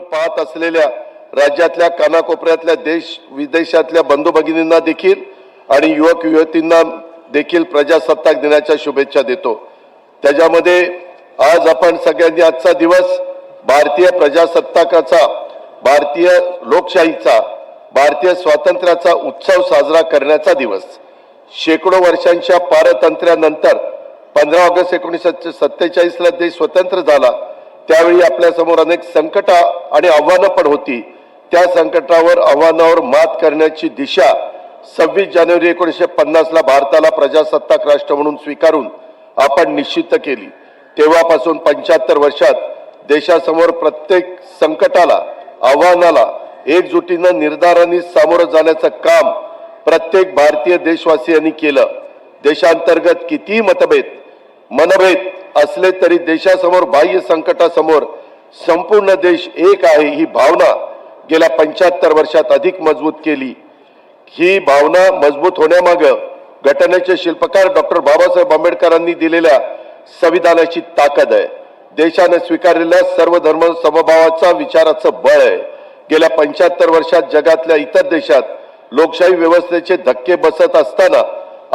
पाहत असलेल्या राज्यातल्या कानाकोपऱ्यातल्या देश विदेशातल्या बंधू भगिनींना देखील आणि युवक युवतींना देखील प्रजासत्ताक दिनाच्या शुभेच्छा देतो. त्याच्यामध्ये आज आपण सगळ्यांनी आजचा दिवस भारतीय प्रजासत्ताकाचा भारतीय लोकशाहीचा भारतीय स्वातंत्र्याचा उत्सव साजरा करण्याचा दिवस. शेकडो वर्षांच्या पारतंत्र्यानंतर पंधरा ऑगस्ट एकोणीसशे सत्तेचाळीसला देश स्वतंत्र झाला. त्यावेळी आपल्यासमोर अनेक संकट आणि आव्हानं पण होती. त्या संकटावर आव्हानावर मात करण्याची दिशा सव्वीस जानेवारी एकोणीसशे पन्नासला भारताला प्रजासत्ताक राष्ट्र म्हणून स्वीकारून आपण निश्चित केली. तेव्हापासून पंच्याहत्तर वर्षात देशासमोर प्रत्येक संकटाला आव्हानाला एकजुटीनं निर्धाराने सामोरं जाण्याचं काम प्रत्येक भारतीय देशवासियांनी केलं. देशांतर्गत कितीही मतभेद मनभेद असले तरी देशासमोर बाह्य संकटासमोर संपूर्ण देश एक आहे ही भावना गेल्या पंच्याहत्तर वर्षात अधिक मजबूत केली. ही भावना मजबूत होण्यामागं घटनेचे शिल्पकार डॉक्टर बाबासाहेब आंबेडकरांनी दिलेल्या संविधानाची ताकद आहे. देशाने स्वीकारलेल्या सर्व धर्म समभावाचा विचाराचं बळ आहे. गेल्या पंच्याहत्तर वर्षात जगातल्या इतर देशात लोकशाही व्यवस्थेचे धक्के बसत असताना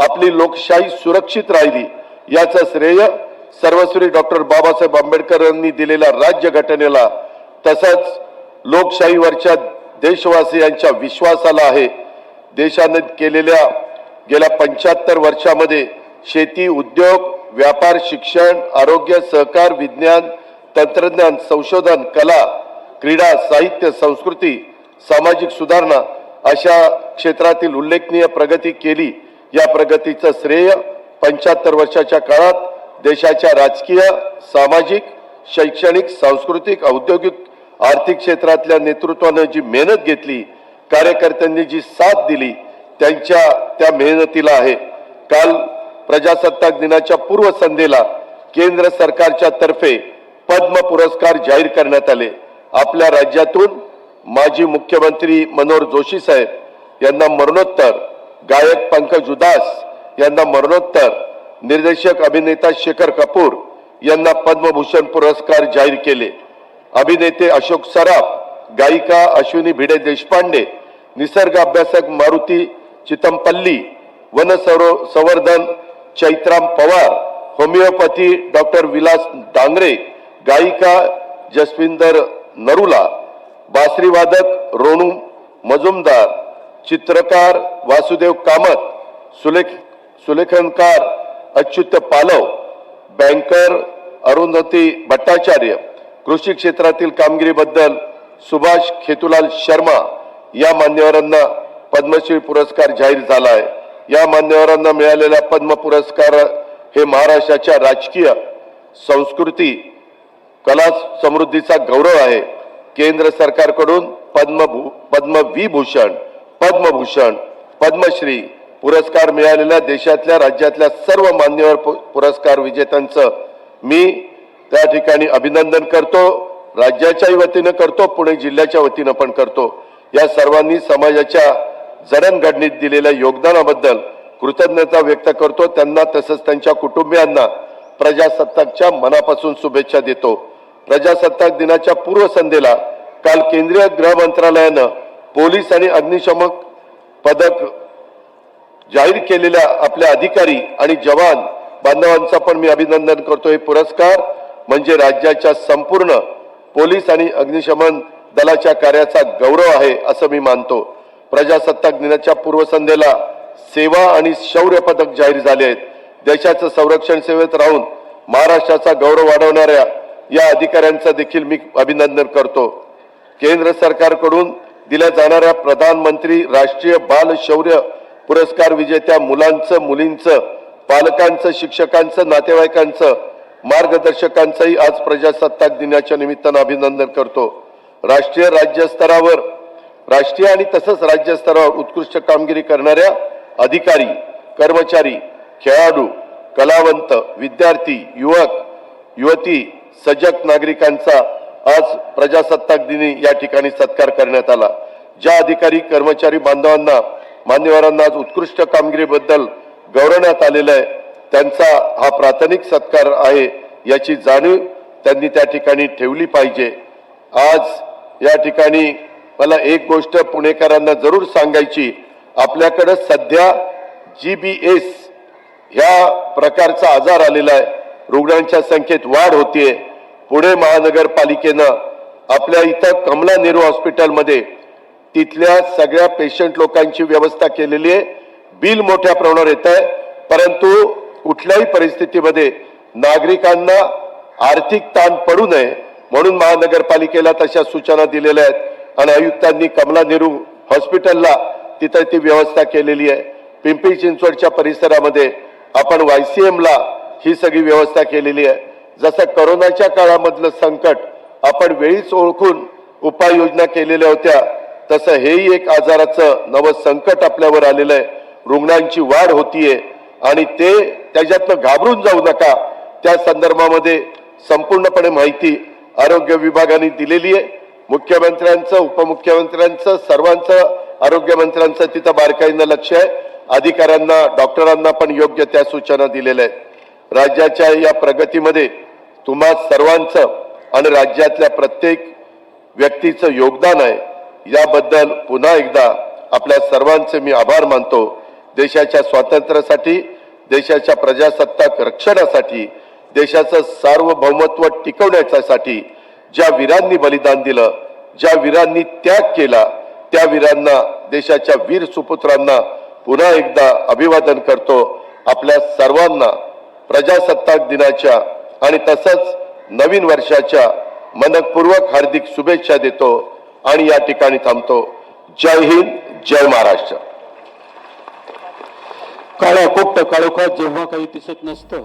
आपली लोकशाही सुरक्षित राहिली. याचं श्रेय सर्वश्री डॉक्टर बाबासाहेब आंबेडकरांनी दिलेल्या राज्य घटनेला तसंच लोकशाहीवरच्या देशवासियांच्या विश्वासाला आहे. देशाने केलेल्या गेल्या पंच्याहत्तर वर्षामध्ये शेती उद्योग व्यापार शिक्षण आरोग्य सहकार विज्ञान तंत्रज्ञान संशोधन कला क्रीडा साहित्य संस्कृती सामाजिक सुधारणा अशा क्षेत्रातील उल्लेखनीय प्रगती केली. या प्रगतीचं श्रेय पंच्याहत्तर वर्षाच्या काळात देशाच्या राजकीय सामाजिक शैक्षणिक सांस्कृतिक औद्योगिक आर्थिक क्षेत्रातल्या नेतृत्वानं जी मेहनत घेतली कार्यकर्त्यांनी जी साथ दिली त्यांच्या त्या मेहनतीला आहे. काल प्रजासत्ताक दिनाच्या पूर्वसंध्येला केंद्र सरकारच्या तर्फे पद्म पुरस्कार जाहीर करण्यात आले. आपल्या राज्यातून माजी मुख्यमंत्री मनोहर जोशी साहेब यांना मरणोत्तर गायक पंकज उदास यांना मरणोत्तर निर्देशक अभिनेता शेखर कपूर यांना पद्मभूषण पुरस्कार जाहीर केले. अभिनेते अशोक सराफ गायिका अश्विनी भिडे देशपांडे निसर्ग अभ्यासक मारुती चितमपल्ली वन संवर्धन चैत्राम पवार होमिओपॅथी डॉक्टर विलास डांगरे गायिका जसविंदर नरुला बासरीवादक रोणू मजुमदार चित्रकार वासुदेव कामत सुलेख सुलेखनकार अच्युत पालव बँकर अरुंधती भट्टाचार्य कृषी क्षेत्रातील कामगिरीबद्दल सुभाष खेतुलाल शर्मा या मान्यवरांना पद्मश्री पुरस्कार जाहीर झाला आहे या मान्यवरांना मिळालेला पद्म पुरस्कार हे महाराष्ट्राच्या राजकीय संस्कृती कला समृद्धीचा गौरव आहे. केंद्र सरकारकडून पद्मभू पद्मविभूषण पद्मभूषण पद्मश्री पुरस्कार मिळालेल्या देशातल्या राज्यातल्या सर्व मान्यवर पु- पुरस्कार विजेत्यांचं मी त्या ठिकाणी अभिनंदन करतो. राज्याच्याही वतीनं करतो पुणे जिल्ह्याच्या वतीनं पण करतो. या सर्वांनी समाजाच्या जडणघडणीत दिलेल्या योगदानाबद्दल कृतज्ञता व्यक्त करतो. त्यांना तसंच त्यांच्या कुटुंबियांना प्रजासत्ताकच्या मनापासून शुभेच्छा देतो. प्रजासत्ताक दिनाच्या पूर्वसंध्येला काल केंद्रीय गृह मंत्रालयानं पोलीस आणि अग्निशमक पदक जाहीर केलेल्या आपल्या अधिकारी आणि जवान बांधवांचा पण मी अभिनंदन करतो हे पुरस्कार म्हणजे राज्याच्या संपूर्ण पोलीस आणि अग्निशमन दलाच्या कार्याचा गौरव आहे असं मी मानतो. प्रजासत्ताक दिनाच्या पूर्वसंध्येला सेवा आणि शौर्य पदक जाहीर झाले आहेत. देशाचं संरक्षण सेवेत राहून महाराष्ट्राचा गौरव वाढवणाऱ्या या अधिकाऱ्यांचं देखील मी अभिनंदन करतो. केंद्र सरकारकडून दिल्या जाणाऱ्या प्रधानमंत्री राष्ट्रीय बाल शौर्य पुरस्कार विजेत्या मुलांचं मुलींचं पालकांचं शिक्षकांचं नातेवाईकांचं मार्गदर्शकांचंही आज प्रजासत्ताक दिनाच्या निमित्तानं अभिनंदन करतो. राष्ट्रीय राज्यस्तरावर राष्ट्रीय आणि तसंच राज्यस्तरावर उत्कृष्ट कामगिरी करणाऱ्या अधिकारी कर्मचारी खेळाडू कलावंत विद्यार्थी युवक युवती सजग नागरिकांचा आज प्रजासत्ताक दिनी या ठिकाणी सत्कार करण्यात आला. ज्या अधिकारी कर्मचारी बांधवांना मान्यवरांना आज उत्कृष्ट कामगिरीबद्दल गौरवण्यात आलेलं आहे. त्यांचा हा प्राथमिक सत्कार आहे याची जाणीव त्यांनी त्या ठिकाणी ठेवली पाहिजे. आज या ठिकाणी मला एक गोष्ट पुणेकरांना जरूर सांगायची. आपल्याकडं सध्या जी बी एस ह्या प्रकारचा आजार आलेला आहे. रुग्णांच्या संख्येत वाढ होतीये. पुणे महानगरपालिकेनं आपल्या इथं कमला नेहरू हॉस्पिटलमध्ये तिथल्या सगळ्या पेशंट लोकांची व्यवस्था केलेली आहे. बिल मोठ्या प्रमाणावर येत आहे. परंतु कुठल्याही परिस्थितीमध्ये नागरिकांना आर्थिक ताण पडू नये म्हणून महानगरपालिकेला तशा सूचना दिलेल्या आहेत. आणि आयुक्तांनी कमला नेहरू हॉस्पिटलला तिथं ती व्यवस्था केलेली आहे. पिंपरी चिंचवडच्या परिसरामध्ये आपण वाय सी एमला ही सगळी व्यवस्था केलेली आहे. जसं करोनाच्या काळामधलं संकट आपण वेळीच ओळखून उपाययोजना केलेल्या होत्या. तसं हेही एक आजाराचं नवं संकट आपल्यावर आलेलं आहे. रुग्णांची वाढ होतीये आणि ते त्याच्यातनं घाबरून जाऊ नका. त्या संदर्भामध्ये संपूर्णपणे माहिती आरोग्य विभागाने दिलेली आहे. मुख्यमंत्र्यांचं उपमुख्यमंत्र्यांचं सर्वांचं आरोग्यमंत्र्यांचं तिथं बारकाईनं लक्ष आहे. अधिकाऱ्यांना डॉक्टरांना पण योग्य त्या सूचना दिलेल्या आहेत. राज्याच्या या प्रगतीमध्ये तुम्हा सर्वांचं आणि राज्यातल्या प्रत्येक व्यक्तीचं योगदान आहे. याबद्दल पुन्हा एकदा आपल्या सर्वांचे मी आभार मानतो. देशाच्या स्वातंत्र्यासाठी देशाच्या प्रजासत्ताक रक्षणासाठी देशाचं सार्वभौमत्व टिकवण्यासाठी ज्या वीरांनी बलिदान दिलं ज्या वीरांनी त्याग केला त्या वीरांना देशाच्या वीर सुपुत्रांना पुन्हा एकदा अभिवादन करतो. आपल्या सर्वांना प्रजासत्ताक दिनाच्या आणि तसंच नवीन वर्षाच्या मनपूर्वक हार्दिक शुभेच्छा देतो. आणि या ठिकाणी थांबतो. जय हिंद जय महाराष्ट्र. काळ्या कोट्ट काळोखात जेव्हा काही दिसत नसतं